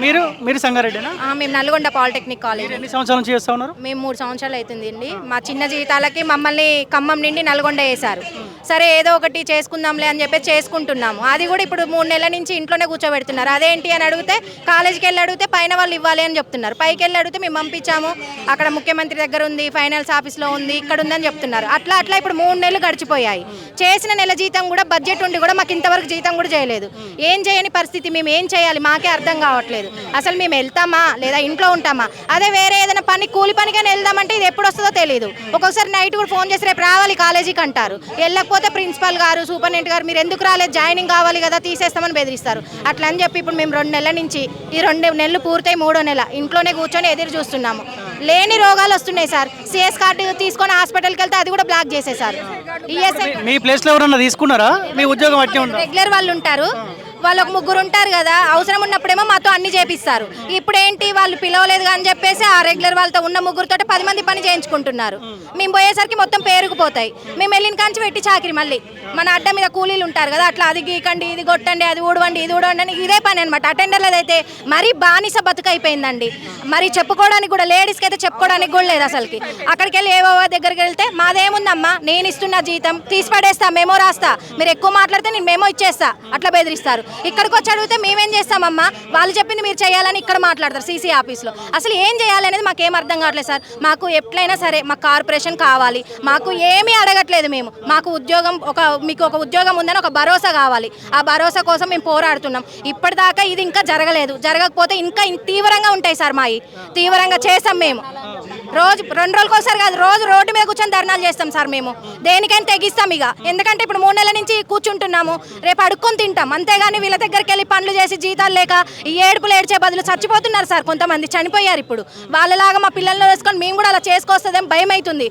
మీరు మీరు సంగారెడ్డినా? ఆ, మేము నల్గొండ పాలిటెక్నిక్ కాలేజ్. ఎన్ని సంవత్సరాల నుంచి చేస్తా ఉన్నారు? మేము మూడు సంవత్సరాలు అవుతుంది అండి మా చిన్న జీతాలకి మమ్మల్ని ఖమ్మం నుండి నల్గొండ వేశారు. సరే ఏదో ఒకటి చేసుకుందాంలే అని చెప్పి చేసుకుంటున్నాము. అది కూడా ఇప్పుడు మూడు నెలల నుంచి ఇంట్లోనే కూర్చోబెడుతున్నారు. అదేంటి అని అడిగితే కాలేజీకి వెళ్ళి అడిగితే పైన వాళ్ళు ఇవ్వాలి అని చెప్తున్నారు. పైకి వెళ్ళి అడిగితే మేము పంపించాము. అక్కడ ముఖ్యమంత్రి దగ్గర ఉంది ఫైనాన్స్ ఆఫీస్లో ఉంది ఇక్కడ ఉందని చెప్తున్నారు. అట్లా అట్లా ఇప్పుడు మూడు నెలలు గడిచిపోయాయి. చేసిన నెల జీతం కూడా బడ్జెట్ ఉండి కూడా మాకు ఇంతవరకు జీతం కూడా చేయలేదు. ఏం చేయని పరిస్థితి మేము ఏం చేయాలి? మాకే అర్థం కావట్లేదు. అసలు మేము వెళ్తామా? లేదా ఇంట్లో ఉంటామా? అదే వేరే ఏదైనా పని కూలి పనికైనా వెళ్దామంటే ఇది ఎప్పుడు వస్తుందో తెలియదు ఒక్కొక్కసారి నైట్ కూడా ఫోన్ చేసి రేపు రావాలి కాలేజీకి అంటారు. వెళ్ళకపోతే ప్రిన్సిపల్ గారు సూపరింటెండెంట్ గారు మీరు ఎందుకు రాలేదు? జాయినింగ్ కావాలి కదా తీసేస్తామని బెదిరిస్తారు. అట్లా అని చెప్పి ఇప్పుడు మేము రెండు నెలల నుంచి ఈ రెండు నెలలు పూర్తయి మూడో నెల ఇంట్లోనే కూర్చొని ఎదురు చూస్తున్నాము. లేని రోగాలు వస్తున్నాయి సార్. సిఎస్ కార్డు తీసుకొని హాస్పిటల్కి వెళ్తే అది కూడా బ్లాక్ చేసేసారు. ఈఎస్ఐ మీ ప్లేస్లో ఎవరన్నా తీసుకున్నారా? మీ ఉద్యోగం రెగ్యులర్ వాళ్ళు ఉంటారు. వాళ్ళు ఒక ముగ్గురు ఉంటారు కదా అవసరం ఉన్నప్పుడేమో మాతో అన్ని చేపిస్తారు. ఇప్పుడు ఏంటి వాళ్ళు పిలవలేదు అని చెప్పేసి ఆ రెగ్యులర్ వాళ్ళతో ఉన్న ముగ్గురుతో పది మంది పని చేయించుకుంటున్నారు. మేము పోయేసరికి మొత్తం పేరుకుపోతాయి మేము వెళ్ళిన కాంచి పెట్టి చాకిరి మళ్ళీ. మన అడ్డ మీద కూలీలు ఉంటారు కదా అట్లా అది గీకండి ఇది కొట్టండి అది ఊడవండి ఇది ఊడవండి అని ఇదే పని అనమాట అటెండర్లది అయితే మరీ బానిస బతుకైపోయిందండి. మరి చెప్పుకోవడానికి కూడా లేడీస్కి అయితే చెప్పుకోవడానికి కూడా లేదు అసలుకి. అక్కడికి వెళ్ళి ఏవో దగ్గరికి వెళ్తే మాదేముందమ్మా నేను ఇస్తున్న జీతం తీసి పడేస్తా మేమో రాస్తా. మీరు ఎక్కువ మాట్లాడితే నేను మేమో ఇచ్చేస్తా. అట్లా బెదిరిస్తారు. ఇక్కడికి వచ్చి అడిగితే మేమేం చేస్తామమ్మా? వాళ్ళు చెప్పింది మీరు చేయాలని ఇక్కడ మాట్లాడతారు సీసీ ఆఫీస్లో. అసలు ఏం చేయాలి అనేది మాకు ఏం అర్థం కావట్లేదు సార్. మాకు ఎట్లయినా సరే మాకు కార్పొరేషన్ కావాలి. మాకు ఏమీ అడగట్లేదు మేము. మాకు ఉద్యోగం ఒక మీకు ఒక ఉద్యోగం ఉందని ఒక భరోసా కావాలి. ఆ భరోసా కోసం మేము పోరాడుతున్నాం. ఇప్పటిదాకా ఇది ఇంకా జరగలేదు. జరగకపోతే ఇంకా తీవ్రంగా ఉంటాయి సార్ మావి తీవ్రంగా చేసాం మేము. రోజు రెండు రోజులకు ఒకసారి కాదు రోజు రోడ్డు మీద కూర్చొని ధర్నాలు చేస్తాం సార్ మేము. దేనికైనా తెగిస్తాం ఇక. ఎందుకంటే ఇప్పుడు మూడు నెలల నుంచి కూర్చుంటున్నాము. రేపు అడుక్కొని తింటాం. అంతేగాని వీళ్ళ దగ్గరికి వెళ్ళి పనులు చేసి జీతాలు లేక ఈ ఏడుపులు ఏడ్చే బదులు చచ్చిపోతున్నారు సార్ కొంతమంది. చనిపోయారు ఇప్పుడు. వాళ్ళలాగా మా పిల్లల్ని వేసుకొని మేము కూడా అలా చేసుకోవస్తుందేం భయం అవుతుంది